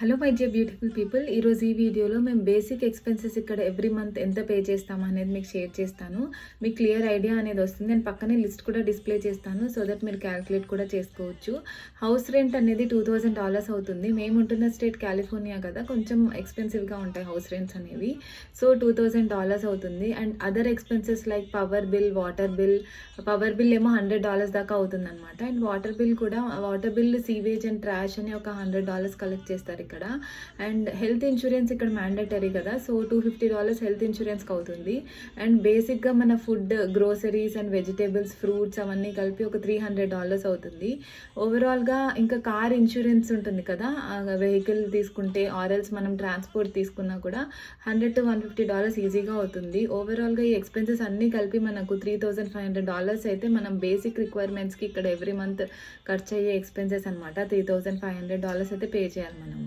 Hello my dear beautiful people ఈరోజు ఈ వీడియోలో మేము బేసిక్ ఎక్స్పెన్సెస్ ఇక్కడ ఎవ్రీ మంత్ ఎంత పే చేస్తాము అనేది మీకు షేర్ చేస్తాను. మీకు క్లియర్ ఐడియా అనేది వస్తుంది. నేను పక్కనే లిస్ట్ కూడా డిస్ప్లే చేస్తాను సో దట్ మీరు క్యాలిక్యులేట్ కూడా చేసుకోవచ్చు. హౌస్ రెంట్ అనేది టూ థౌజండ్ డాలర్స్ అవుతుంది. మేము ఉంటున్న స్టేట్ కాలిఫోర్నియా కదా కొంచెం ఎక్స్పెన్సివ్గా ఉంటాయి హౌస్ రెంట్స్ అనేవి. సో టూ థౌజండ్ డాలర్స్ అవుతుంది. And other expenses like power bill water bill power bill ఏమో హండ్రెడ్ డాలర్స్ దాకా అవుతుంది అనమాట అండ్ వాటర్ బిల్ కూడా water bill sewage and trash అని ఒక హండ్రెడ్ డాలర్స్ కలెక్ట్ చేస్తారు ఇక్కడ. అండ్ హెల్త్ ఇన్సూరెన్స్ ఇక్కడ మ్యాండేటరీ కదా. So two fifty dollars health ఇన్సూరెన్స్కి అవుతుంది అండ్ బేసిక్గా మన food groceries and vegetables fruits అవన్నీ కలిపి ఒక త్రీ హండ్రెడ్ డాలర్స్ అవుతుంది. ఓవరాల్గా ఇంకా కార్ ఇన్సూరెన్స్ ఉంటుంది కదా. వెహికల్ తీసుకుంటే ఆర్ఎల్స్ మనం ట్రాన్స్పోర్ట్ తీసుకున్నా కూడా hundred to one fifty dollars ఈజీగా అవుతుంది. ఓవరాల్గా ఈ ఎక్స్పెన్సెస్ అన్నీ కలిపి మనకు three thousand five hundred dollars అయితే మనం బేసిక్ రిక్వైర్మెంట్స్కి ఇక్కడ ఎవ్రీ మంత్ ఖర్చు అయ్యే ఎక్స్పెన్సెస్ అనమాట three thousand five hundred dollars అయితే పే చేయాలి మనం.